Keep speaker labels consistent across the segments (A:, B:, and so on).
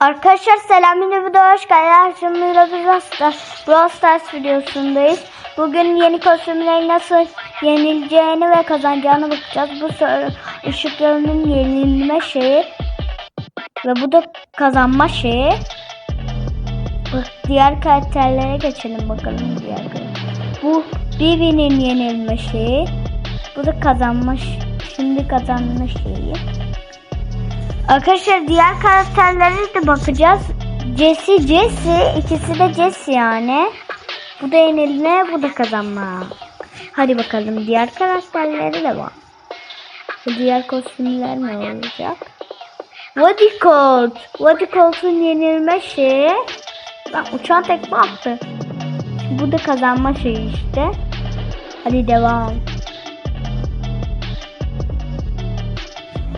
A: Arkadaşlar selam yeni videoya hoş geldiniz. Şimdi Stars, Brawl Stars videosundayız. Bugün yeni kostümlerin nasıl yenileceğini ve kazanacağını bakacağız. Bu soru ışıklarının yenilme şeyi ve bu da kazanma şeyi. Diğer karakterlere geçelim bakalım diğer. Bu Bibi'nin yenilme şeyi. Bu da kazanma şimdi kazanma şeyi. Arkadaşlar diğer karakterlere de bakacağız. Jesse, Jesse. ikisi de Jesse yani. Bu da yenilme, bu da kazanma. Hadi bakalım diğer karakterleri de. Bu diğer kostümler ne olacak? Bodycoat. Bodycoat'un yenilme şeyi. Lan uçan tekme attı. Bu da kazanma şeyi işte. Hadi devam.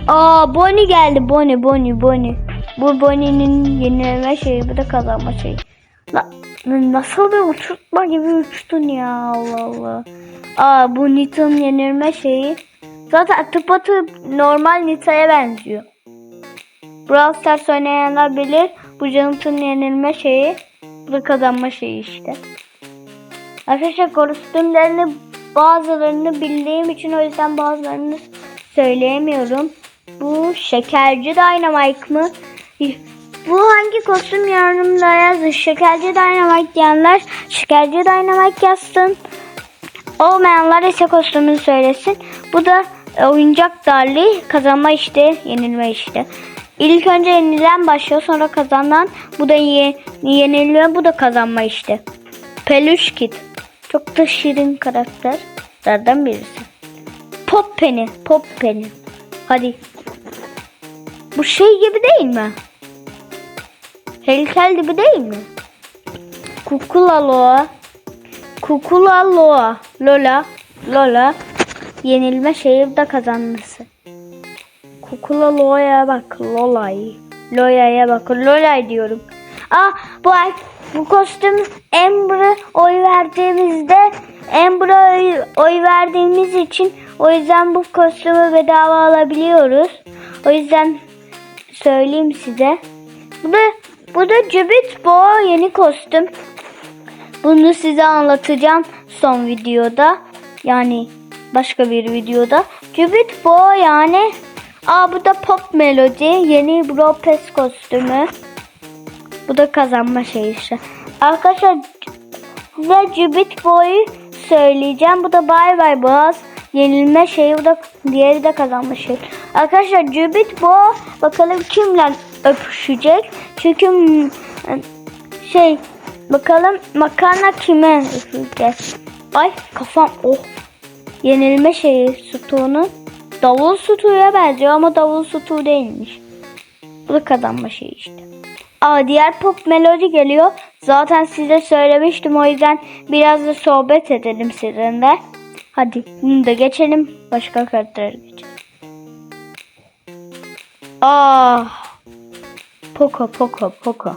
A: Aa Bonnie geldi. Bonnie, Bonnie, Bonnie. Bu Bonnie'nin yenilme şeyi, bu da kazanma şeyi. La, nasıl bir uçurtma gibi uçtun ya Allah Allah. Aa bu Nita'nın yenilme şeyi. Zaten tıpatıp normal Nita'ya benziyor. Brawl Stars oynayanlar bilir. Bu Jonathan'ın yenilme şeyi. Bu da kazanma şeyi işte. Arkadaşlar kostümlerini bazılarını bildiğim için o yüzden bazılarını söyleyemiyorum. Bu şekerci Dynamite mı? Bu hangi kostüm yorumlara yazın. Şekerci Dynamite diyenler şekerci Dynamite yazsın. Olmayanlar ise kostümünü söylesin. Bu da oyuncak darli kazanma işte yenilme işte. İlk önce yenilen başlıyor sonra kazanan bu da ye, yeniliyor bu da kazanma işte. Peluş Kid. Çok da şirin karakterlerden birisi. Pop Penny. Pop Penny. Hadi. Bu şey gibi değil mi? Heykel gibi değil mi? Kukula Loa. Kukula Loa. Lola. Lola. Yenilme şeyi de kazanması. Kukula Loa'ya bak. Lola'yı. Loya'ya bak. Lola'y diyorum. Ah bu bu kostüm Amber'a oy verdiğimizde Amber'a oy, oy verdiğimiz için o yüzden bu kostümü bedava alabiliyoruz. O yüzden söyleyeyim size. Bu da bu da Cubit Boğa yeni kostüm. Bunu size anlatacağım son videoda. Yani başka bir videoda. Cubit Boğa yani Aa bu da Pop Melody yeni Brawl Pass kostümü. Bu da kazanma şeyi işte. Arkadaşlar size Cubit Boy'u söyleyeceğim. Bu da Bye Bye Boss. Yenilme şeyi. Bu da diğeri de kazanma şey. Arkadaşlar Cubit Boy bakalım kimle öpüşecek. Çünkü şey bakalım makarna kime öpüşecek. Ay kafam oh. Yenilme şeyi sütunu. Davul sütuya benziyor ama davul sütu değilmiş. Bu da kazanma şeyi işte. Aa diğer pop melodi geliyor. Zaten size söylemiştim o yüzden biraz da sohbet edelim sizinle. Hadi bunu da geçelim. Başka karaktere geçelim. Aa. Poco Poco Poco.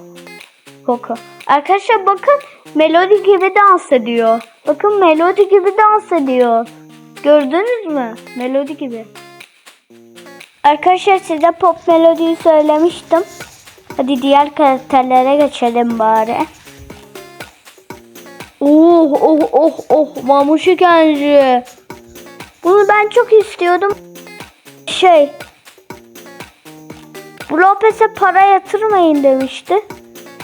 A: Poco. Arkadaşlar bakın melodi gibi dans ediyor. Bakın melodi gibi dans ediyor. Gördünüz mü? Melodi gibi. Arkadaşlar size pop melodiyi söylemiştim. Hadi diğer karakterlere geçelim bari. Oh oh oh oh Mamuşu Kenji. Bunu ben çok istiyordum. Şey. Lopez'e para yatırmayın demişti.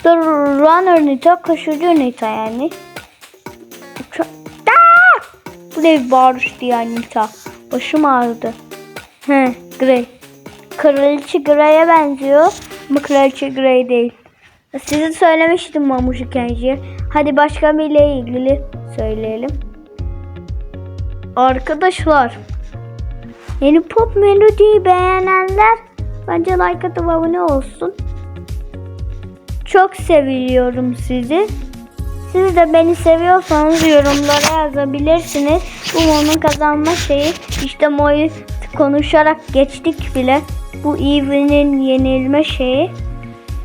A: The Runner Nita, koşucu Nita yani. Çok... Bu ne bir bağırıştı ya Nita. Başım ağrıdı. He, Grey. Kraliçe Grey'e benziyor. Ama Kraliçe Grey değil. Size söylemiştim Mamuşu Kenji'ye. Hadi başka biriyle ilgili söyleyelim. Arkadaşlar. Yeni pop melodiyi beğenenler bence like atıp abone olsun. Çok seviyorum sizi. Siz de beni seviyorsanız yorumlara yazabilirsiniz. Bu onun kazanma şeyi. İşte Mo'yu konuşarak geçtik bile. Bu Eve'nin yenilme şeyi.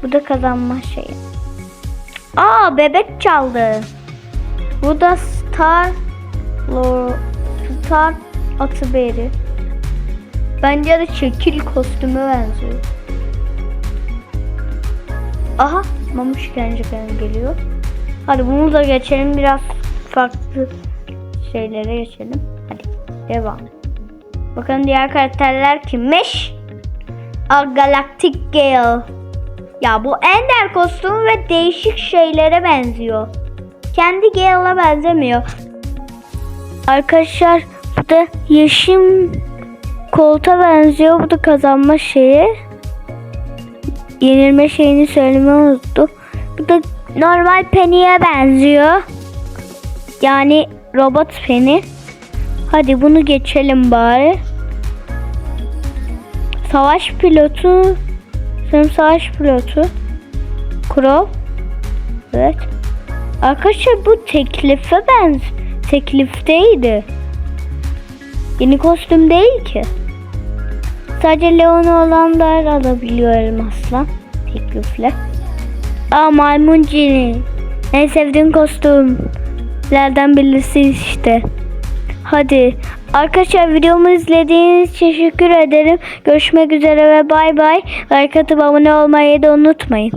A: Bu da kazanma şeyi. Aa bebek çaldı. Bu da Star Lo, Star Atıberi. Bence de şekil kostümü benziyor. Aha Mamuş gerçekten geliyor. Hadi bunu da geçelim biraz farklı şeylere geçelim. Hadi devam. Bakın diğer karakterler kimmiş? A Galactic Gale. Ya bu Ender kostümü ve değişik şeylere benziyor. Kendi Gale'a benzemiyor. Arkadaşlar bu da yeşim kolta benziyor. Bu da kazanma şeyi. Yenilme şeyini söylemeyi unuttum. Bu da normal Penny'e benziyor. Yani robot Penny. Hadi bunu geçelim bari. Savaş pilotu. Sanırım savaş pilotu. Crow. Evet. Arkadaşlar bu teklife benz. Teklifteydi. Yeni kostüm değil ki. Sadece Leon olanlar alabiliyor elmasla. Teklifle. Aa maymun cini. En sevdiğim kostümlerden birisi işte. Hadi. Arkadaşlar videomu izlediğiniz için teşekkür ederim. Görüşmek üzere ve bay bay. Like atıp abone olmayı da unutmayın.